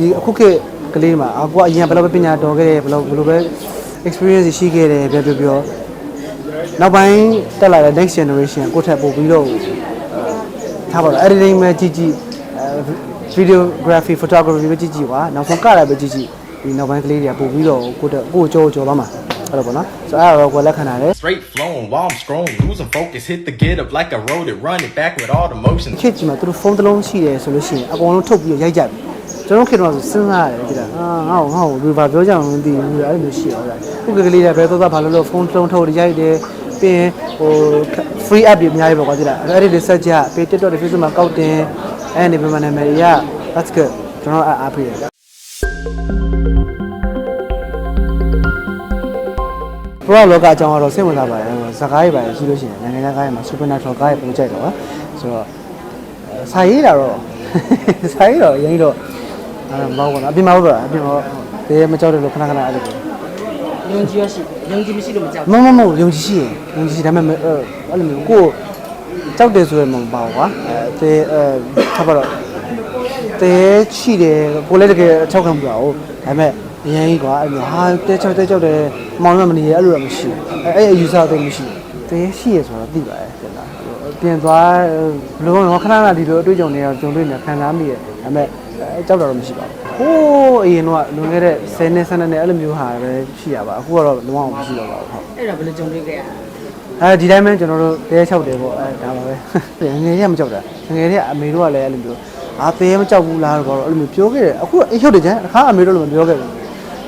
ဒီအခုခေတ်ကလေးမှာအကွာအရင်ဘယ်လိုပဲပညာတော်ခဲ့တယ်ဘယ်လိုဘယ်လိုပဲ experience ရှိခဲ့တယ်ပြောပြောပြောနောက်ပိုင်းတက်လာတဲ့ next generation ကိုယ့်ထက်ပိုပြီးတော့အဲထားပါတော့ editing ပဲကြည့်ကြည့်အဲ videography photography ပဲကြည့်ကြည့်ပါနောက်ဆုံးကရပဲကြည့်ကြည့်ဒီနောက်ပိုင်းကလေးတွေကပိုပြီးတော့ကိုယ့်တက်ကိုယ့်ကြောကြောသွားမှာအဲ့လိုပေါ့နော်ဆိုတော့အဲ့ဒါတော့ကိုယ်လက်ခံရတယ် Straight flowing while I'm scrolling, losing focus, hit the get up like I rode it, run it back with all the motion. ခေတ်ကြီးမှာသူတို့ဖုန်းတစ်လုံးရှိတယ်ဆိုလို့ရှိရင်အကုန်လုံးထုတ်ပြီးတော့ရိုက်ကြပြီ ကျွန်တော်ခေတ်တော့ဆိုစဉ်းစားရတယ်ကြည့်တာအာငါ့ကိုငါ့ကိုဘယ်ဘာပြောကြအောင်မသိဘူးအဲ့လိုမျိုးရှိတော့ဗျခုကကလေးတွေဘယ်တော့သာဘာလို့လို့ဖုန်းတစ်လုံးထုတ်ရိုက်တယ်ပြီးရင်ဟို free app တွေအများကြီးပေါ့ကွာကြည့်တာအဲ့ဒီ research ကပြီး TikTok တွေ Facebook မှာကောက်တင်အဲ့ဒီဘယ်မှာနာမည်တွေက that's good ကျွန်တော်အားပေးတယ်ပရောလောကအကြောင်းကတော့စိတ်ဝင်စားပါတယ်ဇကားရေးပါတယ်ရှိလို့ရှိရင်နိုင်ငံခြားကားရေးမှာ supernatural ကားရေးပုံကြိုက်တော့ဆိုတော့စာရေးတာတော့စာရေးတော့အရင်တော့ အဲမဟုတ်ဘူးနော်အပြင်မှာဟုတ်ပါအပြင်မှာတည်းမကြောက်တယ်လို့ခဏခဏအဲ့လိုယုံကြည်ရရှိယုံကြည်မရှိလို့မကြောက်မမမယုံကြည်ရှိရင်ယုံကြည်ရှိဒါပေမဲ့အဲ့လိုမျိုးကိုကြောက်တယ်ဆိုရင်မပါဘူးကွာအဲတဲအဲဆက်ပါတော့တဲရှိတယ်ကိုလည်းတကယ်အချောက်ခံပြပါဦးဒါပေမဲ့အရင်ကြီးကွာအဲ့လိုဟာတဲချောက်တဲချောက်တယ်မောင်ရမနေရအဲ့လိုတော့မရှိဘူးအဲအဲ့အယူဆတော့မရှိဘူး တဲရှိရဆိုတော့သိပါတယ်ပြန်လာပြင်သွားဘယ်လိုလဲခဏခဏဒီလိုအတွေ့အကြုံတွေကြုံတွေ့နေခံစားမိတယ်ဒါပေမဲ့အဲကြောက်တာတော့မရှိပါဘူးဟိုးအရင်တော့လွန်ခဲ့တဲ့10နှစ်12နှစ်အဲ့လိုမျိုးဟာပဲရှိရပါအခုကတော့လုံးဝမရှိတော့ပါဘူးဟုတ်အဲ့ဒါဘယ်လိုကြုံတွေ့ခဲ့ရလဲအဲဒီတိုင်းပဲကျွန်တော်တို့တဲ6တယ်ပေါ့အဲဒါပါပဲငယ်ရမကြောက်တာငယ်ရအမေတို့ကလည်းအဲ့လိုမျိုးအာတဲမကြောက်ဘူးလားတော့အဲ့လိုမျိုးပြောခဲ့တယ်အခုအိတ်ဟုတ်တယ်ကျန်အခါအမေတို့လည်းမပြောခဲ့ဘူး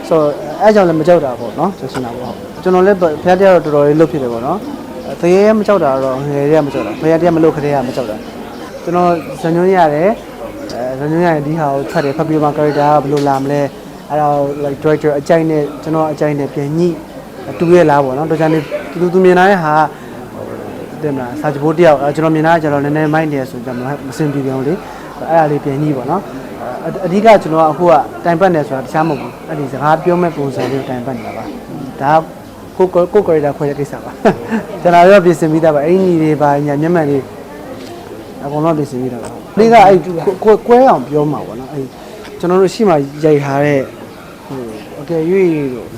ဆိုတော့အဲကြောင့်လည်းမကြောက်တာပေါ့နော်ကျွန်တော်ပေါ့ကျွန်တော်လည်းဖျားတရားတော့တော်တော်လေးလွတ်ဖြစ်တယ်ပေါ့နော် တဲရမကြောက်တာတော့ငယ်ရမကြောက်တာဖျားတရားမလွတ်ခတဲ့ကမကြောက်တာကျွန်တော်ဇန်ညွှန်းရတယ်အဲဇန်ညွှန်းရရင်ဒီဟာကိုဖတ်တယ်ဖတ်ပြီးမှ character ကဘယ်လိုလာမလဲအဲ့တော့ like director အကြိုက်နဲ့ကျွန်တော်အကြိုက်နဲ့ပြန်ညှိတူရဲ့လားပေါ့နော်တော်ကြနေသူသူမြင်လာတဲ့ဟာတင်မလားစာချဖို့တယောက်အဲကျွန်တော်မြင်တာကကျွန်တော်နည်းနည်းမိုက်နေရဆိုကြမှာမစင်ပြပြောင်းလေအဲ့ဒါလေးပြန်ညှိပေါ့နော်အအဓိကကျွန်တော်ကအခုကတိုင်ပတ်နေဆိုတာတခြားမဟုတ်ဘူးအဲ့ဒီစကားပြောမဲ့ပုံစံလေးကိုတိုင်ပတ်နေတာပါဒါ ကိုကိုကိုကိုရီတာခွဲတဲ့ကိစ္စပါကျွန်တော်ရောပြင်ဆင်ပြီးသားပါအဲ့ဒီညီတွေပါညာမျက်မှန်တွေအကုန်လုံးပြင်ဆင်ပြီးသားပါဒီကအဲ့ကိုကွဲအောင်ပြောမှာပေါ့နော်အဲ့ကျွန်တော်တို့ရှိမှရိုက်ထားတဲ့ဟိုအကယ်၍တို့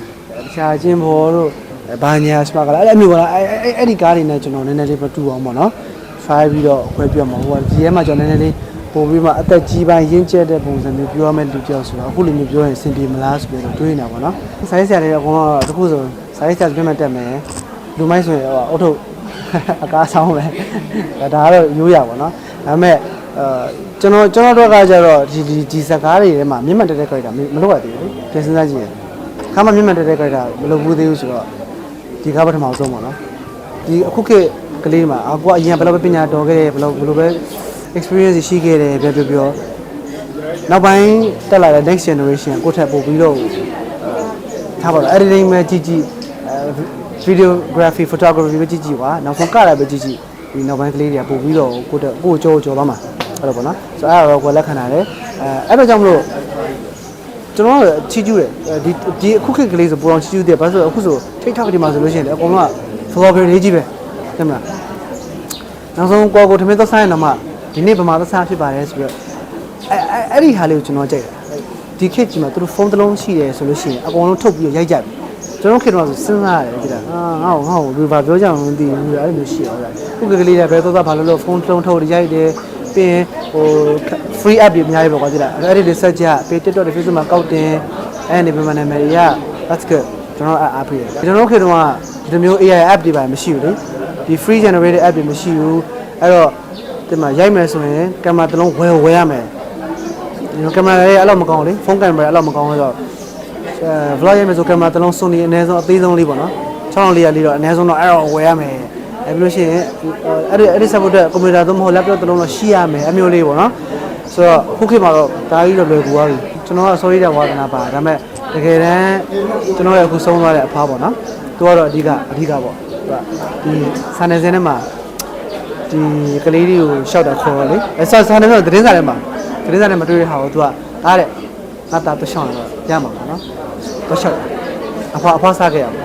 တခြားချင်းဘောတို့ဘာညာစပါကလည်းအဲ့လိုမျိုးပေါ့လားအဲ့အဲ့အဲ့ဒီကားတွေနဲ့ကျွန်တော်နည်းနည်းလေးမတူအောင်ပေါ့နော် file ပြီးတော့ခွဲပြမှာဟိုကဒီထဲမှာကျွန်တော်နည်းနည်းလေး ပို့ပြီးမှအသက်ကြီးပိုင်းရင့်ကျက်တဲ့ပုံစံမျိုးပြောရမယ်လူကြောက်ဆိုတော့အခုလိုမျိုးပြောရင်အဆင်ပြေမလားဆိုပြီးတော့တွေးနေတာပေါ့နော်ဆိုင်းဆရာတွေကအကုန်လုံးတခုဆိုဆိုင်းဆရာပြတ်မှတ်တက်မယ်လူမိုက်ဆိုရင်ဟိုအုတ်ထုတ်အကားဆောင်ပဲဒါကတော့ရိုးရပါတော့ဒါပေမဲ့အဲကျွန်တော်ကျွန်တော်တို့ကကြတော့ဒီဒီဒီစကားတွေထဲမှာမျက်မှန်တက်တဲ့ character မလုပ်ရသေးဘူးလေပြန်စဉ်းစားကြည့်ရင်ခါမှမျက်မှန်တက်တဲ့ character မလုပ်ဘူးသေးဘူးဆိုတော့ဒီကားပထမဆုံးပေါ့နော်ဒီအခုခေတ်ကလေးမှာအကွာအရင်ဘယ်လိုပဲပညာတော်ခဲ့တယ်ဘယ်လိုဘယ်လိုပဲ experience ရှိခဲ့တယ်ပြောပြောပြောနောက်ပိုင်းတက်လာတဲ့ next generation ကိုယ့်ထက်ပိုပြီးတော့အဲထားပါတော့ editing ပဲကြည့်ကြည့်အဲ videography photography ပဲကြည့်ကြည့်ပါနောက်ဆုံးကရပဲကြည့်ကြည့်ဒီနောက်ပိုင်းကလေးတွေကပိုပြီးတော့ကိုယ့်တက်ကိုယ့်ကြောကြောသွားမှာအဲ့လိုပေါ့နော်ဆိုတော့အဲ့ဒါတော့ကိုယ်လက်ခံရတယ်အဲအဲ့ဒါကြောင့်မလို့ကျွန်တော်တို့ချီးကျူးတယ်အဲဒီဒီအခုခေတ်ကလေးဆိုပူအောင်ချီးကျူးတယ်ဘာလို့လဲဆိုတော့အခုဆို TikTok ဒီမှာဆိုလို့ရှိရင်လေအကုန်လုံးက photography လေးကြီးပဲသိမလားနောက်ဆုံးကိုကိုထမင်းသက်ဆိုင်တော့မှ ဒီနေ့ဗမာသက်ဆိုင်ဖြစ်ပါတယ်ဆိုပြီးတော့အဲအဲအဲ့ဒီဟာလေးကိုကျွန်တော်ကြိုက်တယ်ဒီခေတ်ကြီးမှာသူတို့ဖုန်းတစ်လုံးရှိတယ်ဆိုလို့ရှိရင်အကုန်လုံးထုတ်ပြီးတော့ရိုက်ကြပြီကျွန်တော်ခေတ်တော့ဆိုစဉ်းစားရတယ်ကြည့်တာအာငါ့ကိုငါ့ကိုဘယ်ဘာပြောကြအောင်မသိဘူးအဲ့လိုမျိုးရှိတော့ခုကကလေးတွေဘယ်တော့သာဘာလို့လို့ဖုန်းတစ်လုံးထုတ်ရိုက်တယ်ပြီးရင်ဟို free app တွေအများကြီးပေါ့ကွာကြည့်တာအဲ့ဒီ research ကပြီး TikTok တွေ Facebook မှာကောက်တင်အဲ့ဒီဘယ်မှာနာမည်တွေက that's good ကျွန်တော်အားပေးတယ်ကျွန်တော်ခေတ်တုန်းကဒီမျိုး AI app တွေပါမရှိဘူးလေဒီ free generated app တွေမရှိဘူးအဲ့တော့ ဒီမှာရိုက်မယ်ဆိုရင်ကင်မရာတစ်လုံးဝယ်ဝယ်ရမယ်ဒီကင်မရာရဲ့အဲ့လိုမကောင်းလေဖုန်းကင်မရာအဲ့လိုမကောင်းတော့အဲ vlog ရိုက်မယ်ဆိုကင်မရာတစ်လုံး Sony အနည်းဆုံးအသေးဆုံးလေးပေါ့နော်6400လေးတော့အနည်းဆုံးတော့အဲ့တော့ဝယ်ရမယ်အဲ့ပြီးလို့ရှိရင်အဲ့ဒီအဲ့ဒီ support ကွန်ပျူတာသို့မဟုတ် laptop တစ်လုံးတော့ရှိရမယ်အမျိုးလေးပေါ့နော်ဆိုတော့ခုခေတ်မှာတော့ဒါကြီးတော့လွယ်ကူသွားပြီကျွန်တော်က sorry တဲ့ဝါသနာပါဒါပေမဲ့တကယ်တမ်းကျွန်တော်ရဲ့အခုဆုံးသွားတဲ့အဖားပေါ့နော်သူကတော့အဓိကအဓိကပေါ့သူကဒီစာနယ်ဇင်းထဲမှာ ဒီကလေးလေးကိုရှောက်တာခေါ်တော့လေအဲစာစာနယ်ဇင်းသတင်းစာထဲမှာသတင်းစာထဲမှာတွေ့ရတဲ့ဟာကိုသူကအားတဲ့ငါတာတော့ရှောက်တော့ရမှာပါနော်တော့ရှောက်အဖွားအဖွားစားခဲ့ရမှာ